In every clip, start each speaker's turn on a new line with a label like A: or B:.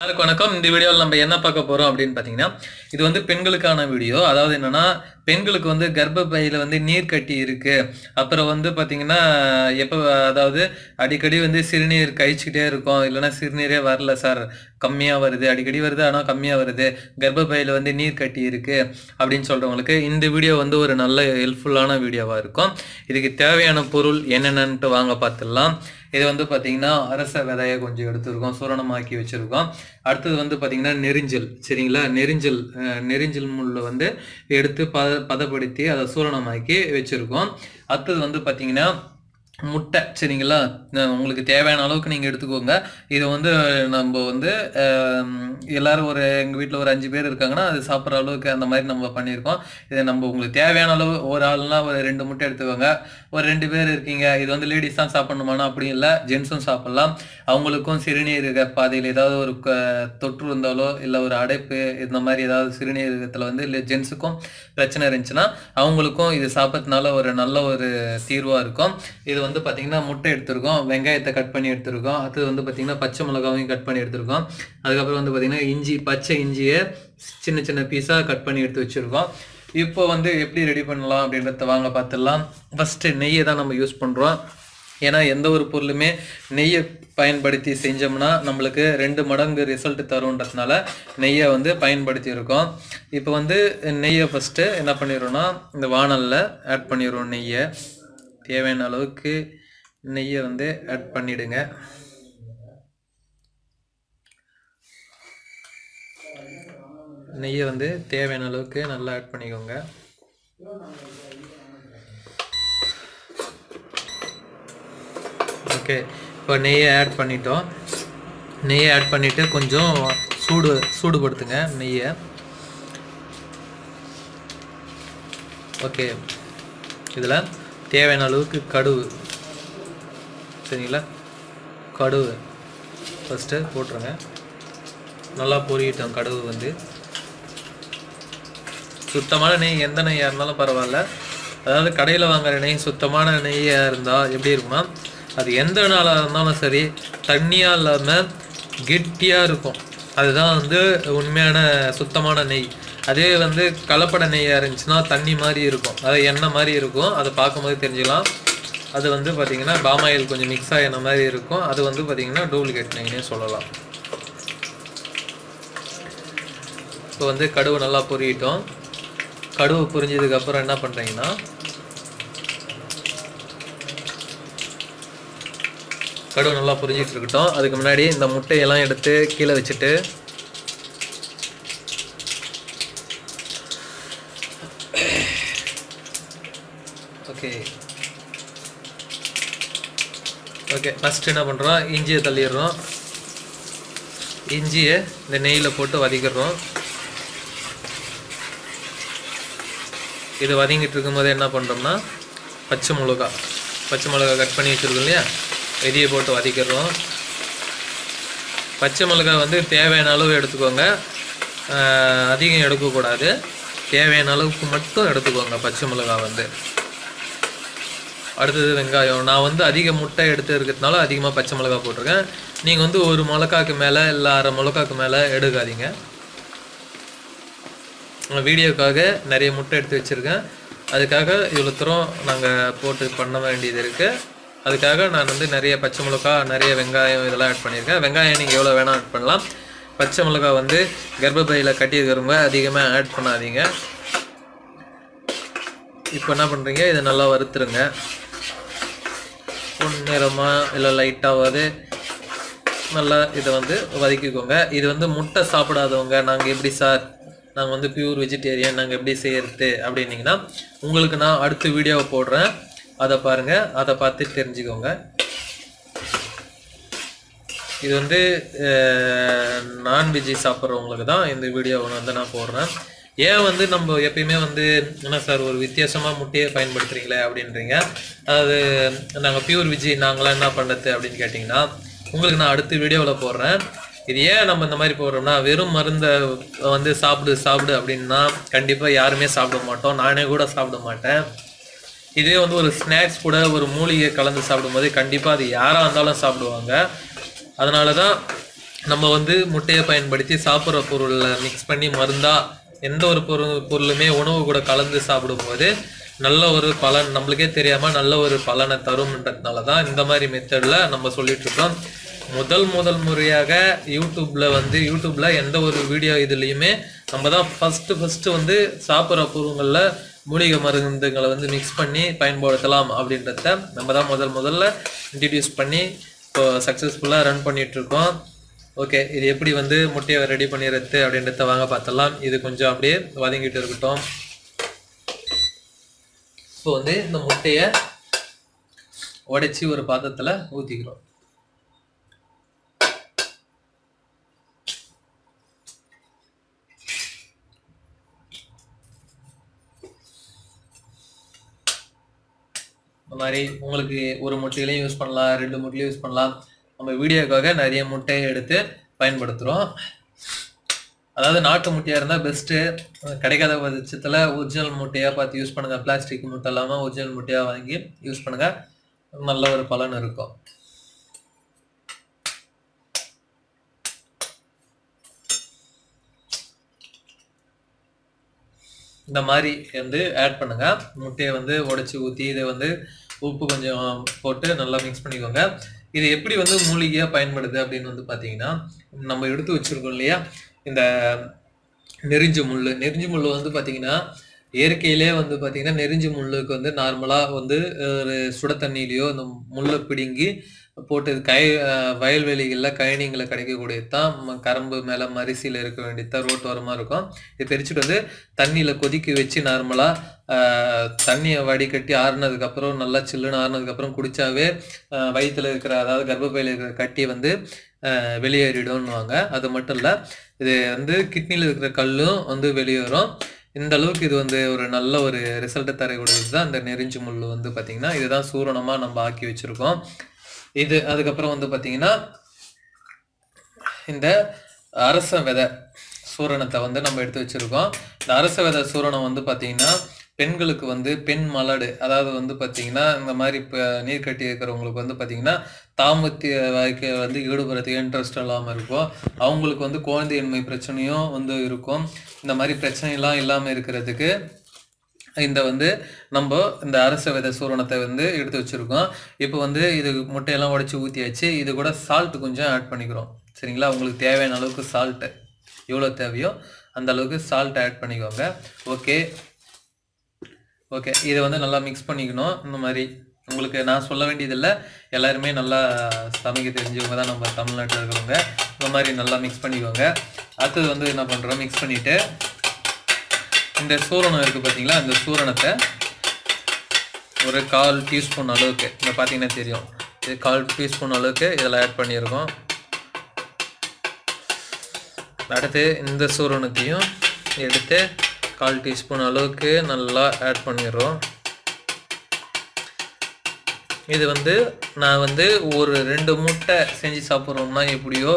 A: எல்லாருக்கும் வணக்கம். இந்த வீடியோவில் நம்ம என்ன பார்க்க போறோம் அப்படின்னு பார்த்தீங்கன்னா இது வந்து பெண்களுக்கான வீடியோ. அதாவது என்னன்னா பெண்களுக்கு வந்து கர்ப்பப்பையில் வந்து நீர் கட்டி இருக்கு. அப்புறம் வந்து பார்த்திங்கன்னா எப்போ அதாவது அடிக்கடி வந்து சிறுநீர் கழிச்சிக்கிட்டே இருக்கும். இல்லைன்னா சிறுநீரே வரல சார். கம்மியாக வருது அடிக்கடி வருது ஆனால் கம்மியாக வருது. கர்ப்பப்பையில் வந்து நீர் கட்டி இருக்குது அப்படின்னு சொல்கிறவங்களுக்கு இந்த வீடியோ வந்து ஒரு நல்ல ஹெல்ப்ஃபுல்லான வீடியோவாக இருக்கும். இதுக்கு தேவையான பொருள் என்னென்னன்ட்டு வாங்க பார்த்துடலாம் இது வந்து பார்த்தீங்கன்னா அரச விதையை கொஞ்சம் எடுத்துருக்கோம் சூரணமாக்கி வச்சுருக்கோம். அடுத்தது வந்து பார்த்தீங்கன்னா நெரிஞ்சல் சரிங்களா? நெரிஞ்சல் நெரிஞ்சல் முள்ளை வந்து எடுத்து பத பதப்படுத்தி அதை சூரணமாக்கி வச்சுருக்கோம். அடுத்தது வந்து பார்த்தீங்கன்னா முட்டை. சரிங்களா? உங்களுக்கு தேவையான அளவுக்கு நீங்கள் எடுத்துக்கோங்க. இதை வந்து நம்ம வந்து எல்லோரும் எல்லாரும் ஒரு எங்கள் வீட்டில் ஒரு அஞ்சு பேர் இருக்காங்கன்னா அது சாப்பிட்ற அளவுக்கு அந்த மாதிரி நம்ம பண்ணியிருக்கோம். இதை நம்ம உங்களுக்கு தேவையான அளவு ஒரு ஆள்னா ஒரு ரெண்டு முட்டை எடுத்துக்கோங்க. ஒரு ரெண்டு பேர் இருக்கீங்க. இது வந்து லேடிஸ் தான் சாப்பிடணுமானா அப்படி இல்லை ஜென்ஸும் சாப்பிட்லாம். அவங்களுக்கும் சிறுநீரக பாதையில் ஏதாவது ஒரு தொற்று இருந்தாலோ இல்லை ஒரு அடைப்பு இந்த மாதிரி ஏதாவது சிறுநீரகத்தில் வந்து இல்லை ஜென்ஸுக்கும் பிரச்சனை இருந்துச்சுன்னா அவங்களுக்கும் இது சாப்பிட்றதுனால ஒரு நல்ல ஒரு தீர்வாக இருக்கும். இது வந்து பார்த்திங்கன்னா முட்டை எடுத்திருக்கோம் வெங்காயத்தை கட் பண்ணி எடுத்திருக்கோம் அது வந்து பார்த்திங்கன்னா பச்சை மிளகாவையும் கட் பண்ணி எடுத்திருக்கோம். அதுக்கப்புறம் வந்து பார்த்திங்கன்னா இஞ்சி பச்சை இஞ்சியை சின்ன சின்ன பீஸாக கட் பண்ணி எடுத்து வச்சுருக்கோம். இப்போ வந்து எப்படி ரெடி பண்ணலாம் அப்படின்றத வாங்க பார்த்துடலாம் ஃபஸ்ட்டு நெய்யை தான் நம்ம யூஸ் பண்ணுறோம் ஏன்னா எந்த ஒரு பொருளுமே நெய்யை பயன்படுத்தி செஞ்சோம்னா நம்மளுக்கு ரெண்டு மடங்கு ரிசல்ட் தரும்ன்றதுனால நெய்யை வந்து பயன்படுத்தி இருக்கோம் இப்போ வந்து நெய்யை ஃபஸ்ட்டு என்ன பண்ணிடுறோன்னா இந்த வாணலில் ஆட் பண்ணிடுறோம் நெய்யை. தேவையான அளவுக்கு நெய்யை வந்து ஆட் பண்ணிவிடுங்க நெய்யை வந்து தேவையான அளவுக்கு நல்லா ஆட் பண்ணிக்கோங்க. ஓகே இப்போ நெய்யை ஆட் பண்ணிட்டோம். நெய்யை ஆட் பண்ணிவிட்டு கொஞ்சம் சூடு சூடுபடுத்துங்க நெய்யை. ஓகே இதில் தேவையான அளவுக்கு கடுகு. சரிங்களா? கடுவு ஃபஸ்ட்டு போட்டுருங்க. நல்லா பொரியட்டும் கடுகு வந்து. சுத்தமான நெய் எந்த நெய்யாக இருந்தாலும் பரவாயில்ல. அதாவது கடையில் வாங்குற நெய் சுத்தமான நெய்யாக இருந்தால் எப்படி இருக்குன்னா அது எந்த நாளாக இருந்தாலும் சரி தண்ணியாக இல்லாமல் கெட்டியாக இருக்கும். அதுதான் வந்து உண்மையான சுத்தமான நெய். அதே வந்து கலப்பட நெய்யாக இருந்துச்சுன்னா தண்ணி மாதிரி இருக்கும். அது எண்ணெய் மாதிரி இருக்கும். அதை பார்க்கும்போது தெரிஞ்சுக்கலாம். அது வந்து பார்த்திங்கன்னா பாமாயில் கொஞ்சம் மிக்ஸ் ஆகின மாதிரி இருக்கும். அது வந்து பார்த்திங்கன்னா டூப்ளிகேட் நெய்னே சொல்லலாம். இப்போ வந்து கடுவு நல்லா பொரியட்டும். கடுவு புரிஞ்சதுக்கப்புறம் என்ன பண்ணுறீங்கன்னா கடுவு நல்லா புரிஞ்சிட்டு இருக்கட்டும். அதுக்கு முன்னாடி இந்த முட்டையெல்லாம் எடுத்து கீழே வச்சுட்டு ஓகே ஓகே ஃபஸ்ட்டு என்ன பண்ணுறோம் இஞ்சியை தள்ளிடுறோம். இஞ்சியை இந்த நெய்யில் போட்டு வதக்கிடுறோம். இது வதங்கிட்டு இருக்கும்போது என்ன பண்ணுறோம்னா பச்சை மிளகா பச்சை மிளகா கட் பண்ணி வச்சுருக்கோம் இல்லையா? வெதியை போட்டு வதக்கிடுறோம். பச்சை மிளகா வந்து தேவையான அளவு எடுத்துக்கோங்க. அதிகம் எடுக்கக்கூடாது. தேவையான அளவுக்கு மட்டும் எடுத்துக்கோங்க பச்சை மிளகா வந்து. அடுத்தது வெங்காயம். நான் வந்து அதிக முட்டை எடுத்து இருக்கிறதுனால அதிகமாக பச்சை மிளகா போட்டிருக்கேன். நீங்கள் வந்து ஒரு மிளகாக்கு மேலே இல்லை அரை மிளகாக்கு மேலே எடுக்காதீங்க. நான் வீடியோக்காக நிறைய முட்டை எடுத்து வச்சுருக்கேன். அதுக்காக இவ்வளோ தூரம் நாங்கள் போட்டு பண்ண வேண்டியது இருக்குது அதுக்காக நான் வந்து நிறைய பச்சை மிளகா நிறைய வெங்காயம் இதெல்லாம் ஆட் பண்ணியிருக்கேன். வெங்காயம் நீங்கள் எவ்வளோ வேணால் ஆட் பண்ணலாம். பச்சை மிளகா வந்து கர்ப்பப்பையில் கட்டியிருக்கிறவங்க அதிகமாக ஆட் பண்ணாதீங்க. இப்போ என்ன பண்ணுறீங்க இதை நல்லா வறுத்துருங்க. பொன்னிறமாக இல்லை லைட்டாவது நல்லா இதை வந்து வதக்கிக்கோங்க. இது வந்து முட்டை சாப்பிடாதவங்க நாங்கள் எப்படி சார்? நாங்கள் வந்து பியூர் வெஜிடேரியன் நாங்கள் எப்படி செய்யறது அப்படின்னீங்கன்னா உங்களுக்கு நான் அடுத்த வீடியோவை போடுறேன். அதை பாருங்கள் அதை பார்த்து தெரிஞ்சுக்கோங்க. இது வந்து நான்வெஜ்ஜி சாப்பிட்றவங்களுக்கு தான் இந்த வீடியோவை வந்து நான் போடுறேன். ஏன் வந்து நம்ம எப்பயுமே வந்து என்ன சார் ஒரு வித்தியாசமாக முட்டையை பயன்படுத்துறீங்களே அப்படின்றீங்க. அது நாங்கள் பியூர் விஜி நாங்களாம் என்ன பண்ணுறது அப்படின்னு கேட்டிங்கன்னா உங்களுக்கு நான் அடுத்த வீடியோவில் போடுறேன். இது ஏன் நம்ம இந்த மாதிரி போடுறோம்னா வெறும் மருந்தை வந்து சாப்பிடு சாப்பிடு அப்படின்னா கண்டிப்பாக யாருமே சாப்பிட மாட்டோம். நானே கூட சாப்பிட மாட்டேன். இதே வந்து ஒரு ஸ்நாக்ஸ் கூட ஒரு மூலிகை கலந்து சாப்பிடும்போது கண்டிப்பாக அது யாராக இருந்தாலும் சாப்பிடுவாங்க. அதனால தான் நம்ம வந்து முட்டையை பயன்படுத்தி சாப்பிட்ற பொருளில் மிக்ஸ் பண்ணி மருந்தாக எந்த ஒரு பொருள் பொருளுமே உணவு கூட கலந்து சாப்பிடும்போது நல்ல ஒரு பலன் நம்மளுக்கே தெரியாமல் நல்ல ஒரு பலனை தரும்ன்றதுனால தான் இந்த மாதிரி மெத்தடில் நம்ம சொல்லிகிட்ருக்கோம் முதல் முதல் முறையாக யூடியூப்பில் வந்து யூடியூப்பில் எந்த ஒரு வீடியோ இதுலேயுமே நம்ம தான் ஃபஸ்ட்டு ஃபஸ்ட்டு வந்து சாப்பிட்ற பொருள்களில் மூலிகை மருந்துகளை வந்து மிக்ஸ் பண்ணி பயன்படுத்தலாம் அப்படின்றத நம்ம தான் முதல் முதல்ல இன்ட்ரடியூஸ் பண்ணி இப்போ சக்ஸஸ்ஃபுல்லாக ரன் பண்ணிகிட்ருக்கோம் இருக்கோம். ஓகே இது எப்படி வந்து முட்டையை ரெடி பண்ணிடுறது அப்படின்றத வாங்க பார்த்தலாம் இது கொஞ்சம் அப்படியே வதங்கிட்டு இருக்கட்டும். இப்போ வந்து இந்த முட்டையை உடைச்சி ஒரு பாத்திரத்தில் ஊற்றிக்கிறோம் இந்த மாதிரி உங்களுக்கு ஒரு முட்டையிலையும் யூஸ் பண்ணலாம் ரெண்டு முட்டையிலையும் யூஸ் பண்ணலாம். நம்ம வீடியோக்காக நிறைய முட்டையை எடுத்து பயன்படுத்துகிறோம் அதாவது நாட்டு முட்டையாக இருந்தால் பெஸ்ட்டு கிடைக்காத பட்சத்தில் ஒரிஜினல் முட்டையாக பார்த்து யூஸ் பண்ணுங்கள் பிளாஸ்டிக் முட்டை இல்லாமல் ஒரிஜினல் முட்டையாக வாங்கி யூஸ் பண்ணுங்கள் நல்ல ஒரு பலன் இருக்கும். இந்த மாதிரி வந்து ஆட் பண்ணுங்கள் முட்டையை வந்து உடைச்சி ஊற்றி இதை வந்து உப்பு கொஞ்சம் போட்டு நல்லா மிக்ஸ் பண்ணிக்கோங்க. இது எப்படி வந்து மூலிகையாக பயன்படுது அப்படின்னு வந்து பார்த்தீங்கன்னா நம்ம எடுத்து வச்சிருக்கோம் இல்லையா? இந்த நெறிஞ்சு முள் நெறிஞ்சு முள் வந்து பார்த்தீங்கன்னா இயற்கையிலே வந்து பார்த்தீங்கன்னா நெறிஞ்சு முள்ளுக்கு வந்து நார்மலாக வந்து ஒரு சுட தண்ணியிலையோ இந்த முள்ளை பிடுங்கி போட்டு கை வயல்வெளிகளில் கழனிங்களை கிடைக்கக்கூடியது தான் ம- கரும்பு மேலே மரிசியில் இருக்க வேண்டியது தான் ரோட்டோரமாக இருக்கும். இது பிரிச்சுட்டு வந்து தண்ணியில் கொதிக்க வச்சு நார்மலாக தண்ணியை வடிகட்டி ஆறுனதுக்கப்புறம் நல்லா சில்லுன்னு ஆறுனதுக்கப்புறம் குடித்தாவே வயிற்றில் இருக்கிற அதாவது கர்ப்பப்பையில் இருக்கிற கட்டி வந்து வெளியேறிடும்னுவாங்க. அது மட்டும் இல்லை இது வந்து கிட்னியில் இருக்கிற கல்லும் வந்து வெளியேறும். இந்த அளவுக்கு இது வந்து ஒரு நல்ல ஒரு ரிசல்ட்டை தரக்கூடியது தான் இந்த நெறிஞ்சு முள் வந்து பார்த்திங்கன்னா இதுதான் சூரணமாக நம்ம ஆக்கி வச்சுருக்கோம். இது அதுக்கப்புறம் வந்து பார்த்தீங்கன்னா இந்த அரச விதை சூரணத்தை வந்து நம்ம எடுத்து வச்சுருக்கோம். இந்த அரச விதை சூரணம் வந்து பார்த்தீங்கன்னா பெண்களுக்கு வந்து பெண் மலடு அதாவது வந்து பார்த்தீங்கன்னா இந்த மாதிரி இப்போ நீர் கட்டி இருக்கிறவங்களுக்கு வந்து பார்த்தீங்கன்னா தாம்பத்திய வாழ்க்கை வந்து ஈடுபடுறதுக்கு இன்ட்ரெஸ்ட் இல்லாமல் இருக்கும். அவங்களுக்கு வந்து குழந்தையின்மை பிரச்சனையும் வந்து இருக்கும். இந்த மாதிரி பிரச்சனைலாம் இல்லாமல் இருக்கிறதுக்கு இந்த வந்து நம்ம இந்த அரச வித சூரணத்தை வந்து எடுத்து வச்சிருக்கோம். இப்போ வந்து இது முட்டையெல்லாம் உடச்சி ஊற்றியாச்சு இது கூட சால்ட் கொஞ்சம் ஆட் பண்ணிக்கிறோம். சரிங்களா? உங்களுக்கு தேவையான அளவுக்கு சால்ட்டு எவ்வளோ தேவையோ அந்த அளவுக்கு சால்ட் ஆட் பண்ணிக்கோங்க. ஓகே ஓகே இதை வந்து நல்லா மிக்ஸ் பண்ணிக்கணும். இந்த மாதிரி உங்களுக்கு நான் சொல்ல வேண்டியதில்லை. எல்லாருமே நல்லா சமைக்க தெரிஞ்சவங்க தான் நம்ம தமிழ்நாட்டில் இருக்கிறவங்க. இந்த மாதிரி நல்லா மிக்ஸ் பண்ணிக்கோங்க. அடுத்தது வந்து என்ன பண்ணுறோம் மிக்ஸ் பண்ணிவிட்டு இந்த சூரணம் இருக்குது பார்த்தீங்களா இந்த சூரணத்தை ஒரு கால் டீஸ்பூன் அளவுக்கு இங்கே பார்த்தீங்கன்னா தெரியும். இது கால் டீஸ்பூன் அளவுக்கு இதில் ஆட் பண்ணியிருக்கோம். அடுத்து இந்த சூரணத்தையும் எடுத்து கால் டீஸ்பூன் அளவுக்கு நல்லா ஆட் பண்ணிடுறோம். இது வந்து நான் வந்து ஒரு ரெண்டு முட்டை செஞ்சு சாப்பிட்றோம்னா எப்படியோ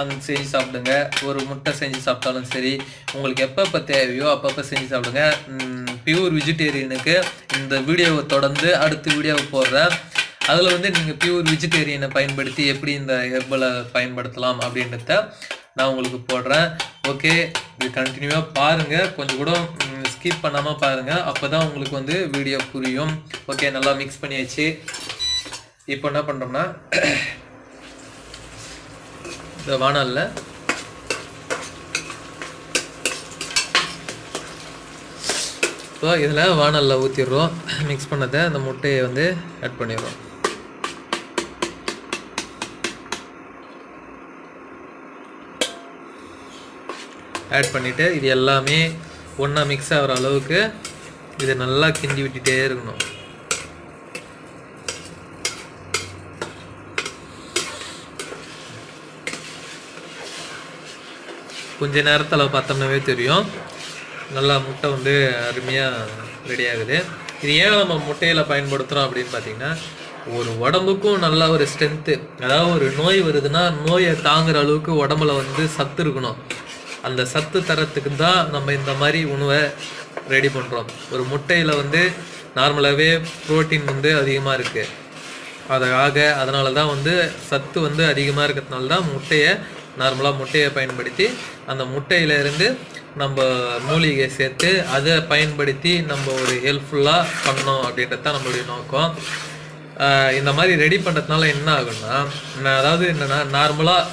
A: அந்த செஞ்சு சாப்பிடுங்க. ஒரு முட்டை செஞ்சு சாப்பிட்டாலும் சரி உங்களுக்கு எப்பப்போ தேவையோ அப்பப்போ செஞ்சு சாப்பிடுங்க. பியூர் வெஜிடேரியனுக்கு இந்த வீடியோவை தொடர்ந்து அடுத்த வீடியோவை போடுறேன். அதில் வந்து நீங்கள் பியூர் வெஜிடேரியனை பயன்படுத்தி எப்படி இந்த ஹெர்பலை பயன்படுத்தலாம் அப்படின்றத நான் உங்களுக்கு போடுறேன். ஓகே இது கண்டினியூவாக பாருங்கள் கொஞ்சம் கூட ஸ்கிப் பண்ணாமல் பாருங்கள் அப்போ தான் உங்களுக்கு வந்து வீடியோ புரியும். ஓகே நல்லா மிக்ஸ் பண்ணியாச்சு. இப்போ என்ன பண்ணுறோம்னா இந்த வானலில். ஸோ இதில் வானலில் ஊற்றிடுறோம் மிக்ஸ் பண்ணதை அந்த முட்டையை வந்து ஆட் பண்ணிடுறோம். ஆட் பண்ணிவிட்டு இது எல்லாமே ஒன்றா மிக்ஸ் ஆகிற அளவுக்கு இதை நல்லா கிண்டி விட்டுகிட்டே இருக்கணும். கொஞ்ச நேரத்தில் பார்த்தோம்னாவே தெரியும். நல்லா முட்டை வந்து அருமையாக ரெடி ஆகுது. இது ஏன் நம்ம முட்டையில் பயன்படுத்துகிறோம் அப்படின்னு பார்த்தீங்கன்னா ஒரு உடம்புக்கும் நல்ல ஒரு ஸ்ட்ரென்த்து அதாவது ஒரு நோய் வருதுன்னா நோயை தாங்குற அளவுக்கு உடம்புல வந்து சத்து இருக்கணும். அந்த சத்து தரத்துக்கு தான் நம்ம இந்த மாதிரி உணவை ரெடி பண்ணுறோம் ஒரு முட்டையில் வந்து நார்மலாகவே ப்ரோட்டீன் வந்து அதிகமாக இருக்குது அதுக்காக அதனால தான் வந்து சத்து வந்து அதிகமாக இருக்கிறதுனால தான் முட்டையை நார்மலாக முட்டையை பயன்படுத்தி அந்த முட்டையிலேருந்து நம்ம மூலிகை சேர்த்து அதை பயன்படுத்தி நம்ம ஒரு ஹெல்ப்ஃபுல்லாக பண்ணோம் அப்படின்றது தான் நம்மளுடைய நோக்கம். இந்த மாதிரி ரெடி பண்ணுறதுனால என்ன ஆகும்னா நான் அதாவது என்னென்னா நார்மலாக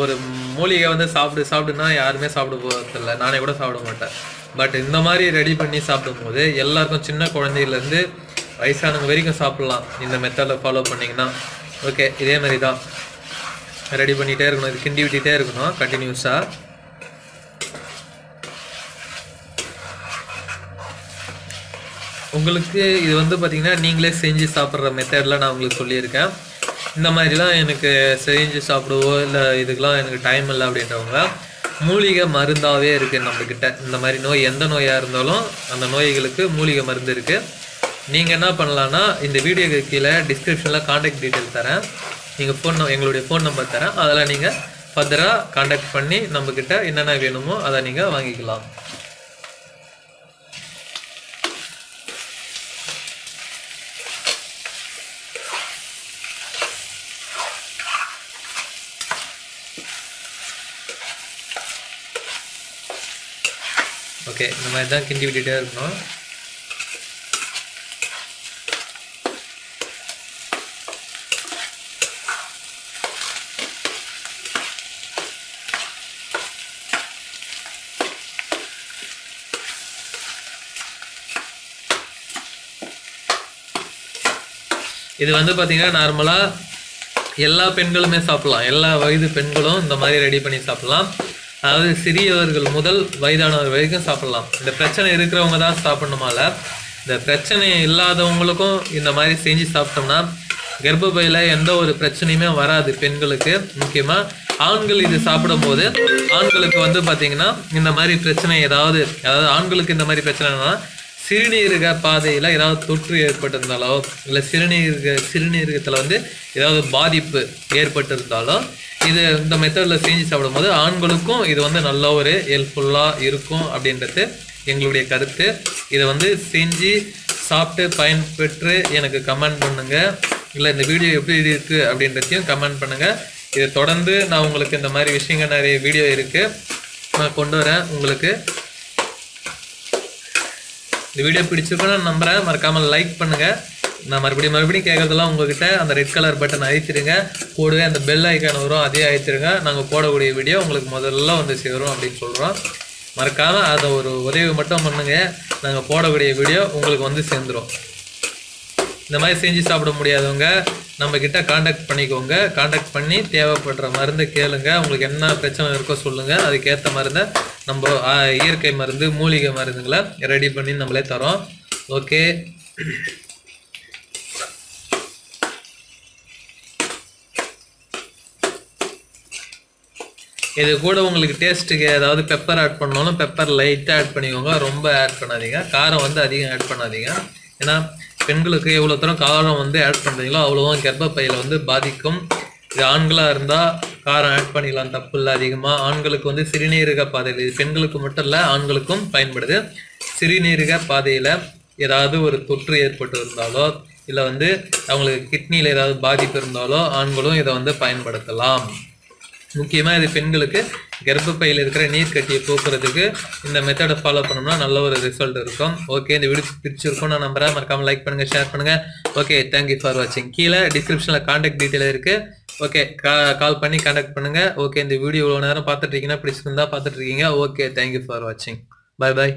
A: ஒரு மூலிகை வந்து சாப்பிடு சாப்பிடுன்னா யாருமே சாப்பிட போகிறதில்ல நானே கூட சாப்பிட மாட்டேன். பட் இந்த மாதிரி ரெடி பண்ணி சாப்பிடும்போது எல்லாருக்கும் சின்ன குழந்தையிலேருந்து வயசானவங்க வரைக்கும் சாப்பிட்லாம். இந்த மெத்தடில் ஃபாலோ பண்ணிங்கன்னா. ஓகே இதே மாதிரி தான் ரெடி பண்ணிகிட்டே இருக்கணும். இது கிண்டி விட்டுட்டே இருக்கணும் கண்டினியூஸாக உங்களுக்கு இது வந்து பார்த்திங்கன்னா நீங்களே செஞ்சு சாப்பிட்ற மெத்தடில் நான் உங்களுக்கு சொல்லியிருக்கேன். இந்த மாதிரிலாம் எனக்கு செஞ்சு சாப்பிடுவோ இல்லை இதுக்கெலாம் எனக்கு டைம் இல்லை அப்படின்றவங்க மூலிகை மருந்தாகவே இருக்குது நம்மக்கிட்ட இந்த மாதிரி நோய் எந்த நோயாக இருந்தாலும் அந்த நோய்களுக்கு மூலிகை மருந்து இருக்குது நீங்கள் என்ன பண்ணலான்னா இந்த வீடியோக்கு கீழே டிஸ்கிரிப்ஷனில் காண்டாக்ட் டீட்டெயில் தரேன். நீங்கள் ஃபோன் எங்களுடைய ஃபோன் நம்பர் தரேன். அதில் நீங்கள் ஃபர்தராக காண்டாக்ட் பண்ணி நம்மக்கிட்ட என்னென்ன வேணுமோ அதை நீங்கள் வாங்கிக்கலாம். ஓகே இந்த மாதிரி தான் கிண்டி விட்டுட்டே இருக்கணும். இது வந்து பார்த்தீங்கன்னா நார்மலாக எல்லா பெண்களுமே சாப்பிடலாம். எல்லா வயது பெண்களும் இந்த மாதிரி ரெடி பண்ணி சாப்பிடலாம். அதாவது சிறியவர்கள் முதல் வயதானவர் வரைக்கும் சாப்பிடலாம். இந்த பிரச்சனை இருக்கிறவங்க தான் சாப்பிடணுமால. இந்த பிரச்சனை இல்லாதவங்களுக்கும் இந்த மாதிரி செஞ்சு சாப்பிட்டோம்னா கர்ப்பப்பையில் எந்த ஒரு பிரச்சனையுமே வராது பெண்களுக்கு. முக்கியமாக ஆண்கள் இது சாப்பிடும்போது ஆண்களுக்கு வந்து பார்த்தீங்கன்னா இந்த மாதிரி பிரச்சனை ஏதாவது அதாவது ஆண்களுக்கு இந்த மாதிரி பிரச்சனைனா சிறுநீரக பாதையில் ஏதாவது தொற்று ஏற்பட்டிருந்தாலோ இல்லை சிறுநீரக சிறுநீரகத்தில் வந்து ஏதாவது பாதிப்பு ஏற்பட்டிருந்தாலோ இது இந்த மெத்தடில் செஞ்சு சாப்பிடும்போது ஆண்களுக்கும் இது வந்து நல்ல ஒரு ஹெல்ப்ஃபுல்லாக இருக்கும் அப்படின்றது எங்களுடைய கருத்து. இதை வந்து செஞ்சு சாப்பிட்டு பயன்பெற்று எனக்கு கமெண்ட் பண்ணுங்கள் இல்லை இந்த வீடியோ எப்படி இருக்குது அப்படின்றதையும் கமெண்ட் பண்ணுங்கள் இதை தொடர்ந்து நான் உங்களுக்கு இந்த மாதிரி விஷயங்கள் நிறைய வீடியோ இருக்குது நான் கொண்டு வரேன். உங்களுக்கு இந்த வீடியோ பிடிச்சிருக்குன்னு நான் நம்புறேன். மறக்காமல் லைக் பண்ணுங்க. நான் மறுபடியும் மறுபடியும் கேட்கறதெல்லாம் உங்ககிட்ட அந்த ரெட் கலர் பட்டன் அழுத்திடுங்க கூடவே அந்த பெல் ஐக்கான் வரும். அதே அழுத்திடுங்க நாங்கள் போடக்கூடிய வீடியோ உங்களுக்கு முதல்ல வந்து சேரும் அப்படின்னு சொல்கிறோம் மறக்காம அதை ஒரு உதவி மட்டும் பண்ணுங்க. நாங்கள் போடக்கூடிய வீடியோ உங்களுக்கு வந்து சேர்ந்துரும். இந்த மாதிரி செஞ்சு சாப்பிட முடியாதவங்க நம்ம காண்டாக்ட் பண்ணிக்கோங்க. காண்டாக்ட் பண்ணி தேவைப்படுற மருந்து கேளுங்க. உங்களுக்கு என்ன பிரச்சனை இருக்கோ சொல்லுங்கள் அதுக்கேற்ற மருந்தை நம்ம இயற்கை மருந்து மூலிகை மருந்துங்களை ரெடி பண்ணி நம்மளே தரோம். ஓகே இது கூட உங்களுக்கு டேஸ்ட்டுக்கு ஏதாவது பெப்பர் ஆட் பண்ணாலும் பெப்பர் லைட்டாக ஆட் பண்ணிக்கோங்க. ரொம்ப ஆட் பண்ணாதீங்க. காரம் வந்து அதிகம் ஆட் பண்ணாதீங்க. ஏன்னா பெண்களுக்கு எவ்வளோ தூரம் காரம் வந்து ஆட் பண்ணுறீங்களோ அவ்வளோவா கர்ப்பப்பையில் வந்து பாதிக்கும். இது ஆண்களாக இருந்தால் காரம் ஆட் பண்ணிக்கலாம் தப்பு இல்லை அதிகமாக ஆண்களுக்கு வந்து சிறுநீரக பாதையில் இது பெண்களுக்கு மட்டும் இல்லை ஆண்களுக்கும் பயன்படுது. சிறுநீரக பாதையில் ஏதாவது ஒரு தொற்று ஏற்பட்டு இருந்தாலோ இல்லை வந்து அவங்களுக்கு கிட்னியில் ஏதாவது பாதிப்பு இருந்தாலோ ஆண்களும் இதை வந்து பயன்படுத்தலாம். முக்கியமாக இது பெண்களுக்கு கர்ப்பப்பையில் இருக்கிற நீர் கட்டியை போக்குறதுக்கு இந்த மெத்தடை ஃபாலோ பண்ணோம்னா நல்ல ஒரு ரிசல்ட் இருக்கும். ஓகே இந்த வீடியோ பிடிச்சிருக்கும் நான் நம்புறேன். மறக்காமல் லைக் பண்ணுங்கள் ஷேர் பண்ணுங்கள் ஓகே தேங்க்யூ ஃபார் வாட்சிங் கீழே டிஸ்கிரிப்ஷனில் காண்டாக்ட் டீட்டெயில் இருக்குது ஓகே கால் பண்ணி கண்டக்ட் பண்ணுங்க. ஓகே இந்த வீடியோ இவ்வளோ நேரம் பார்த்துட்டு இருக்கீங்கன்னா பிடிச்சிருந்தா பார்த்துட்டு இருக்கீங்க. ஓகே தேங்க்யூ ஃபார் வாட்சிங் பாய் பாய்